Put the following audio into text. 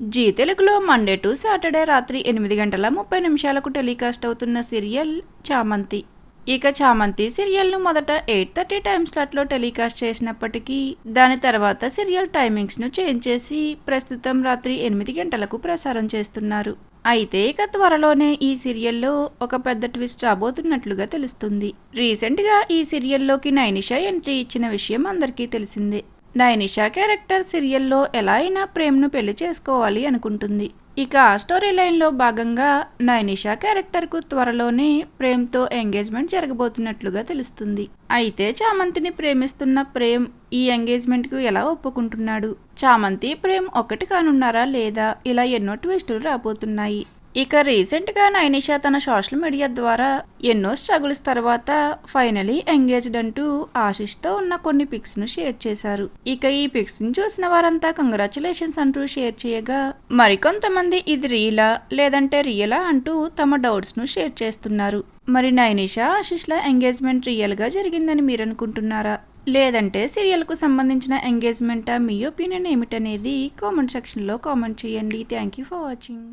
G తెలుగులో Monday to Saturday రాత్రి ఎనిమిది గంటల ముప్పై నిమిషాలకు టెలికాస్ట్ అవుతున్న సీరియల్ చామంతి. ఇక చామంతి సీరియల్ను మొదట ఎయిట్ థర్టీ టైమ్ స్లాట్లో టెలికాస్ట్ చేసినప్పటికీ దాని తర్వాత సీరియల్ టైమింగ్స్ను చేంజ్ చేసి ప్రస్తుతం రాత్రి ఎనిమిది గంటలకు ప్రసారం చేస్తున్నారు. అయితే ఇక త్వరలోనే ఈ సీరియల్లో ఒక పెద్ద ట్విస్ట్ రాబోతున్నట్లుగా తెలుస్తుంది. రీసెంట్గా ఈ సీరియల్లోకి నైనిషా ఎంట్రీ ఇచ్చిన విషయం అందరికీ తెలిసిందే. నైనిషా క్యారెక్టర్ సీరియల్లో ఎలా అయినా ప్రేమ్ను పెళ్ళి చేసుకోవాలి అనుకుంటుంది. ఇక ఆ స్టోరీ లైన్లో భాగంగా నైనిషా క్యారెక్టర్కు త్వరలోనే ప్రేమ్తో ఎంగేజ్మెంట్ జరగబోతున్నట్లుగా తెలుస్తుంది. అయితే చామంతిని ప్రేమిస్తున్న ప్రేమ్ ఈ ఎంగేజ్మెంట్కు ఎలా ఒప్పుకుంటున్నాడు? చామంతి ప్రేమ్ ఒక్కటి కానున్నారా లేదా? ఇలా ఎన్నో ట్విస్టులు రాబోతున్నాయి. ఇక రీసెంట్గా నైనిషా తన సోషల్ మీడియా ద్వారా ఎన్నో స్ట్రగుల్స్ తర్వాత ఫైనలీ ఎంగేజ్డ్ అంటూ ఆశిష్తో ఉన్న కొన్ని పిక్స్ను షేర్ చేశారు. ఇక ఈ పిక్స్ని చూసిన వారంతా కంగ్రాచులేషన్స్ అంటూ షేర్ చేయగా మరికొంతమంది ఇది రియలా లేదంటే రియలా అంటూ తమ డౌట్స్ను షేర్ చేస్తున్నారు. మరి నైనిషా ఆశిష్ల ఎంగేజ్మెంట్ రియల్గా జరిగిందని మీరు అనుకుంటున్నారా లేదంటే సీరియల్కు సంబంధించిన ఎంగేజ్మెంటా మీ ఒపీనియన్ ఏమిటనేది కామెంట్ సెక్షన్లో కామెంట్ చేయండి. Thank you for watching.